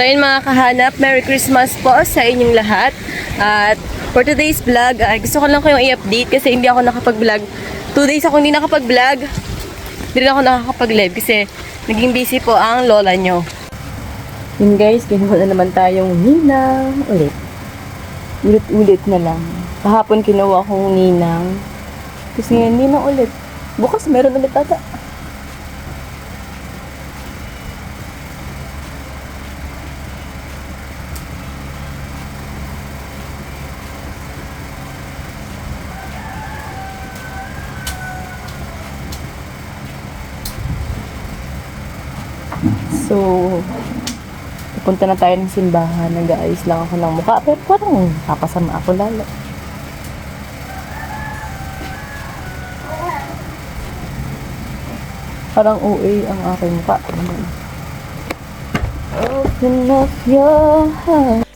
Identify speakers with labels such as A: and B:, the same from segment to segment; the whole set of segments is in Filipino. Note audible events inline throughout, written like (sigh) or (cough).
A: So yun mga kahanap, Merry Christmas po sa inyong lahat. At for today's vlog, ay gusto ko lang kayong i-update kasi hindi ako nakapag-vlog. Two days ako hindi nakapag-vlog. Hindi rin ako nakakapag-live kasi naging busy po ang lola nyo. Yun guys, kinuha na naman tayong ninang ulit. Ulit-ulit na lang. Kahapon kinuha kong ninang. Kasi ngayon, ninang ulit. Bukas meron ulit ata. So, pupunta na tayo ng simbahan. Nag-aayos lang ako ng mukha. Pero parang papasama ako lalo. Parang OA ang aking mukha. Open up your heart.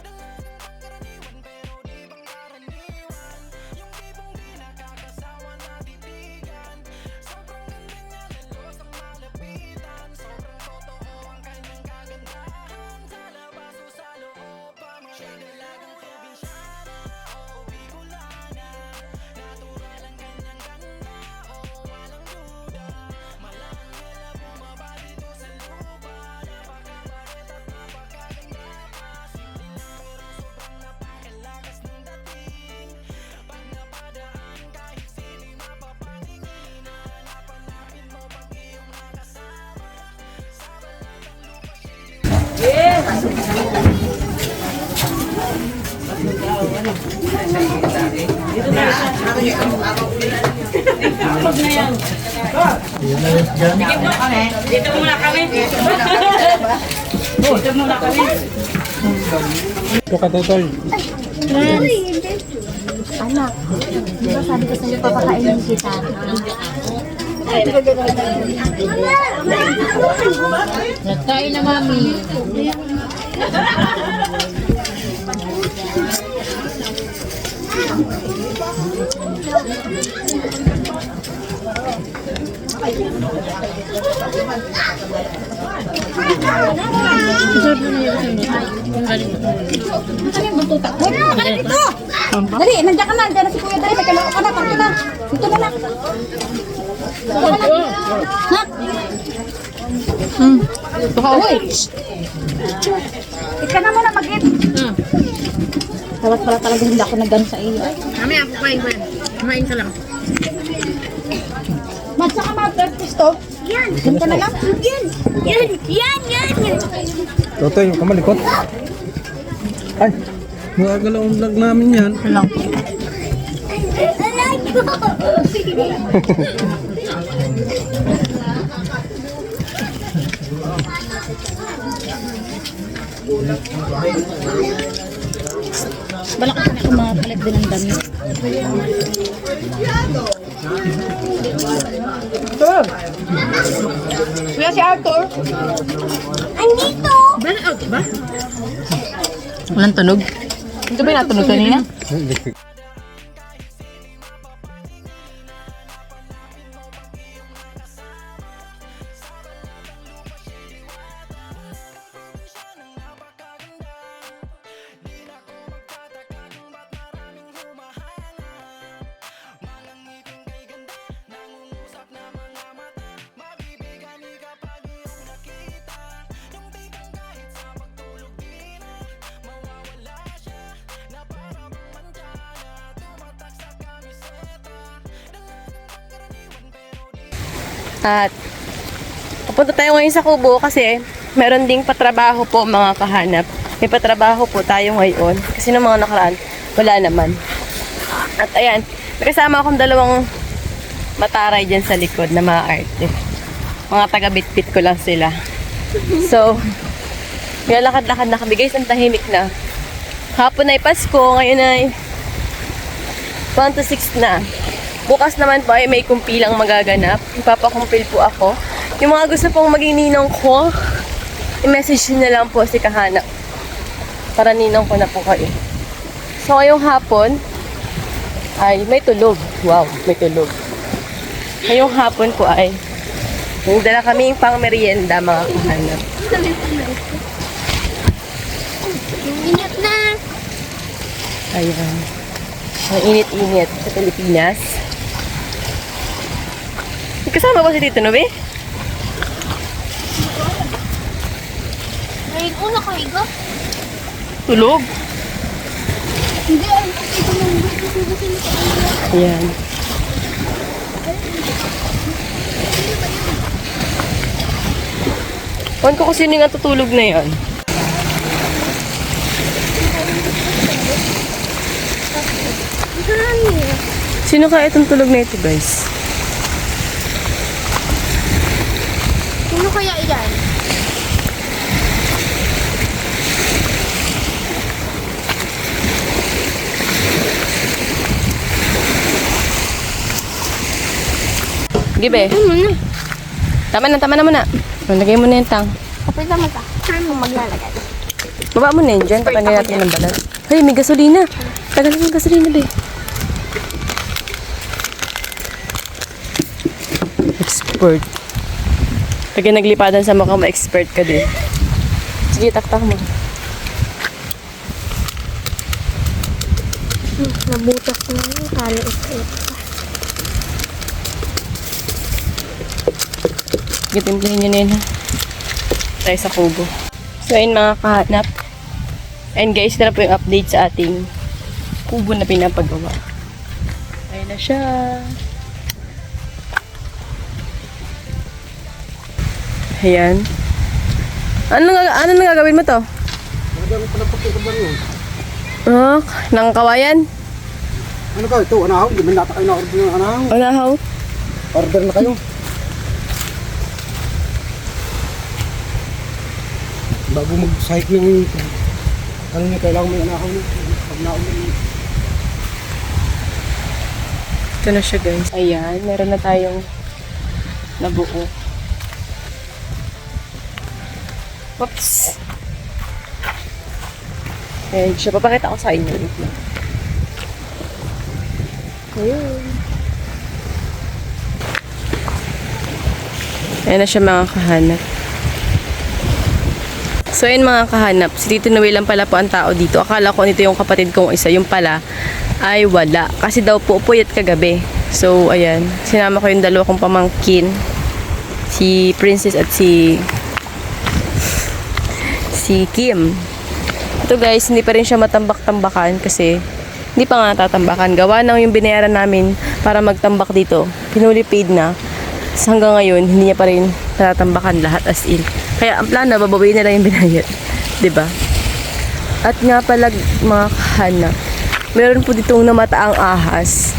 B: Dito muna kami. Dito muna kami.
C: Ito ka, Totoy.
D: Anak, di ba sabi ko sa'yo, papakainin kita.
B: Nagkain na mami.
D: Dali, nandiyan ka na. Nandiyan na si Kuya. Dali, may kaloko ka na. Parto na. Dito na lang. Ha? Hmm. Baka uwi. Ika na muna mag-in. Dapat pala talaga hindi ako nag sa iyo.
B: Mami, ako kain ko yan. Kumain ka lang.
D: Magsa ka mga practice to. Yan. Yan ka na lang. Yan. Yan. Yan. Yan. Yan.
C: Totoy, yung kamalikot. Ay, magagalaw ang vlog namin yan.
D: Lang.
E: Aray ko! (laughs)
D: Balak ka na kung makapalit din ng dami. Kuya si Arthur.
E: Andito!
B: Bala out ba?
A: Walang tunog. Ito ba yung natunog kanina? At pupunta tayo ngayon sa Kubo kasi meron ding patrabaho po mga kahanap. May patrabaho po tayo ngayon kasi nung mga nakaraan wala naman. At ayan, may kasama akong dalawang mataray dyan sa likod na mga arte. Mga taga-bitbit ko lang sila. So, kaya lakad-lakad na kami. Guys, ang tahimik na. Hapon ay Pasko, ngayon ay 1 to 6 na. Bukas naman po ay may kumpilang magaganap. Ipapakumpil po ako. Yung mga gusto pong maging ninong ko, i-message nyo na lang po si Kahana. Para ninong ko na po kayo. So, ngayong hapon, ay may tulog. Wow, may tulog. Ngayong hapon po ay may dala kaming pang merienda mga kahanap.
E: Init na.
A: Ayan. Ang init-init sa Pilipinas. Kasama ba si Tito Nobe?
E: Una ka, Igo.
A: Tulog.
E: Hindi, ito lang. Ito lang.
A: Ayan. Ewan ko kung sino yung tutulog na yan. Sino kaya itong tulog na ito, guys?
E: Sino kaya iyan?
A: Gibe. Tama na, tama na muna. Lagay mo na yung tang.
E: Kapit naman ka. Saan mo maglalagay?
A: Baba mo na yun dyan. Tapanin natin ng balat. Hey, may gasolina. Tagal ng gasolina, be. Expert. Pag naglipadan sa mukha mo, expert ka din. Sige, taktak mo.
E: Nabutas na yung kala ito.
A: Gitimplahin nyo na yun, ha? Tayo sa kubo. So, ayun mga kahanap. And guys, ito na po yung update sa ating kubo na pinapagawa. Ayun na siya. Ayan. Ano nga ano nang gagawin mo to? Ah, nang kawayan?
C: Ano ka ito? Anahaw? Hindi man nata kayo na-order ng anahaw.
A: Wala how?
C: Order na kayo. Bago ng ano niya, kailangan may anahaw niya. Pag naumay.
A: Ito na siya guys. Ayan, meron na tayong nabuo. Oops. Ayan siya. Papakita ko sa inyo. Ayun. Ayan na siya mga kahanap. So ayun mga kahanap, si Tito Noel lang pala po ang tao dito. Akala ko nito yung kapatid kong isa, yung pala ay wala. Kasi daw po puyat kagabi. So ayan, sinama ko yung dalawa kong pamangkin. Si Princess at si si Kim. Ito guys, hindi pa rin siya matambak-tambakan kasi hindi pa nga tatambakan. Gawa nang yung binayaran namin para magtambak dito. Pinuli paid na. Tapos hanggang ngayon, hindi niya pa rin natatambakan lahat as in. Kaya ang plano, babawiin na lang yung binayad. (laughs) ba? At nga pala mga kahanap, meron po ditong namataang ahas.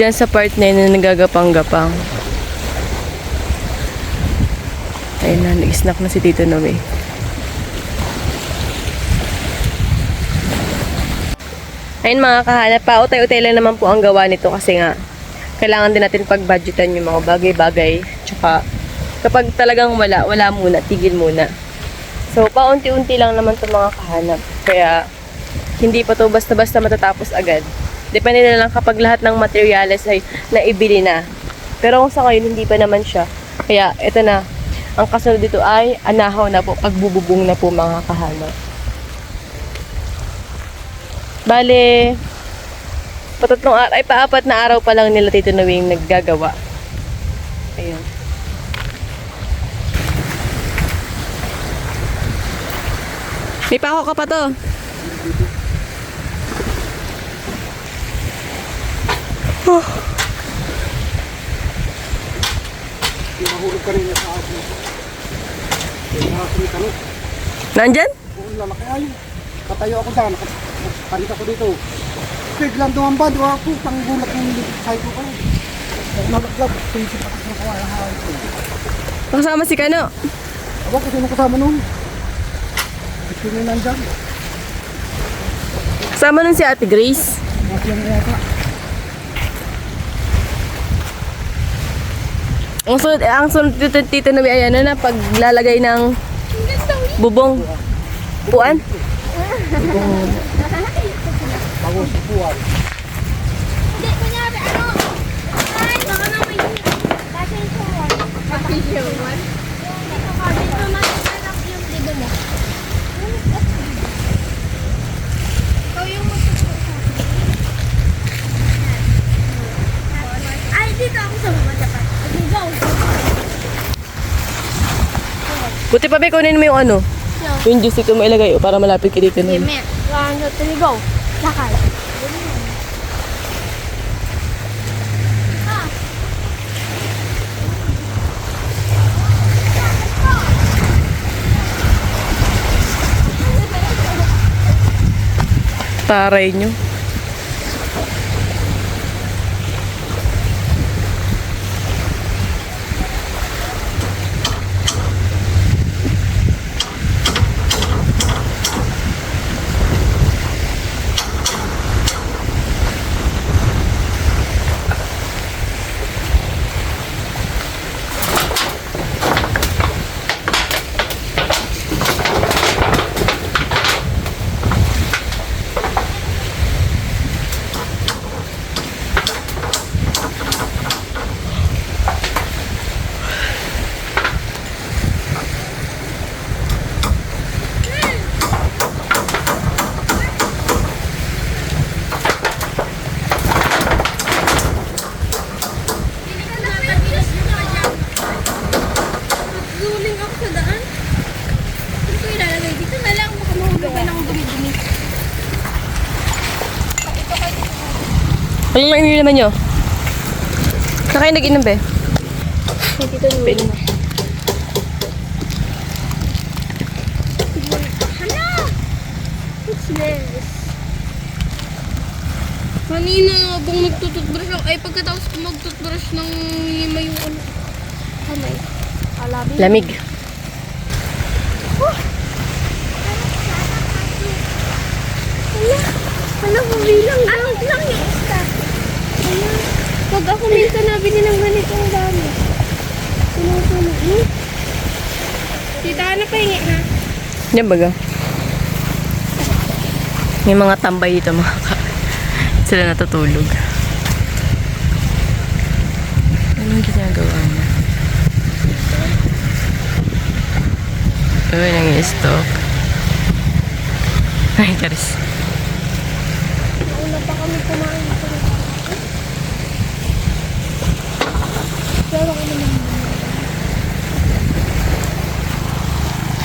A: Dyan sa part na yun na nagagapang-gapang. Ayun na, nag-snack na si Tito Noe. Ayun mga kahanap pa, utay-utay lang naman po ang gawa nito kasi nga kailangan din natin pag-budgetan yung mga bagay-bagay. Tsaka kapag talagang wala, wala muna, tigil muna. So, paunti-unti lang naman ito mga kahanap. Kaya, hindi pa to basta-basta matatapos agad. Depende na lang kapag lahat ng materyales ay naibili na. Pero kung sa ngayon, hindi pa naman siya. Kaya, ito na. Ang kasunod dito ay anahaw na po, pagbububong na po mga kahanap. Bale, patatlong araw, ay paapat na araw pa lang nila Tito Nawing naggagawa. Ayun. May pako ka pa to. Oh.
C: Nahulog ka rin sa akin.
A: Nandyan?
C: Oo, lalaki ay. Katayo ako dyan. Palit ako dito. Biglang dumamba. Diwa ako. Panggulat ng side ko kayo. Nalaglag. Pinsip ako sa kawala.
A: Kasama si Kano.
C: Aba ko sino kasama nun? Sino yung nandyan?
A: Kasama nun si Ate Grace.
C: Mas yung yata.
A: Ang sunod, ang sunod dito, Tito Nawing, ayan na na, paglalagay ng bubong. Puan?
C: Bago si Puan.
E: Hindi, kunyari, ano? Ay, baka na may pasensya one. Pasensya one? Dito ka, dito natatalak yung lido mo. Ikaw yung magtuturo sa akin. Ay, dito ako sa mga dapat. Okay, go.
A: Buti pa ba kunin mo yung ano?
E: No.
A: Yung juicy ko mo ilagay oh, para malapit ka dito.
E: One, two, three, go. Lakay.
A: Taray nyo.
E: Zuling ako sa daan. Saan ko ilalagay? Dito na lang. Baka mahulog ka ng dumi-dumi.
A: Lang naman nyo? Saan kayo nag-inom be?
E: Dito na. Hala! What's this?
B: Kanina habang nagtututbrush ako, ay pagkatapos ko magtutbrush ng lima yung ano.
E: Kamay. Alabi.
A: Lamig.
E: Hala! Hala, mabilang lang. Lang yung. Pag ako minsan nabili ng ganitong gamit. Sinusunod. Hmm?
B: Tita, ano pahingi na?
A: Yan baga. May mga tambay dito mga ka. Sila natutulog. Anong ginagawa niya? Uy, nang-i-stalk. Ay, Charis.
E: Nauna pa kami kumain. Pero ako naman.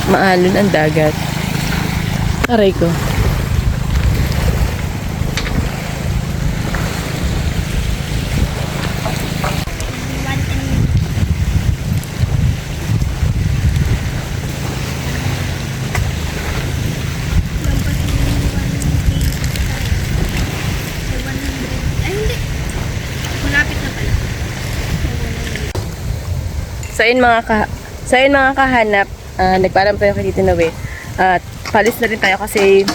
A: Maalon ang dagat. Aray ko. So, ayun mga, ka so, ayun mga kahanap, uh, nagpaalam tayo kay Tito Noe. At palis na rin tayo kasi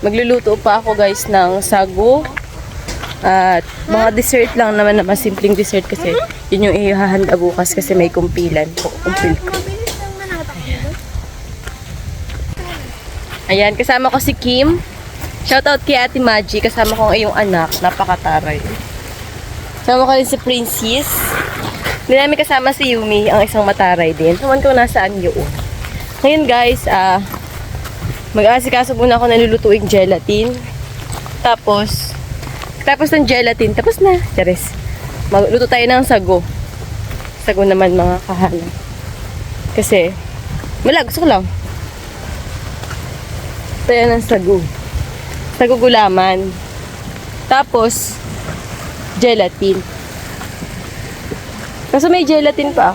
A: magluluto pa ako guys ng sago. At mga dessert lang naman naman, simpleng dessert kasi yun yung ihahanda bukas kasi may kumpilan po. Kumpil ko. Ayan, kasama ko si Kim. Shoutout kay Ate Maji, kasama ko ang iyong anak, napakataray. Kasama ko rin si Princess. Hindi namin kasama si Yumi, ang isang mataray din. Saman ko nasaan yun. Ngayon guys, ah, mag-aasikaso muna ako ng lulutuing gelatin. Tapos, tapos ng gelatin, tapos na. Charis. Magluto tayo ng sago. Sago naman mga kahalan. Kasi, wala, gusto ko lang. Tayo ng sago. Sago gulaman. Tapos, gelatin. Kaso may gelatin pa.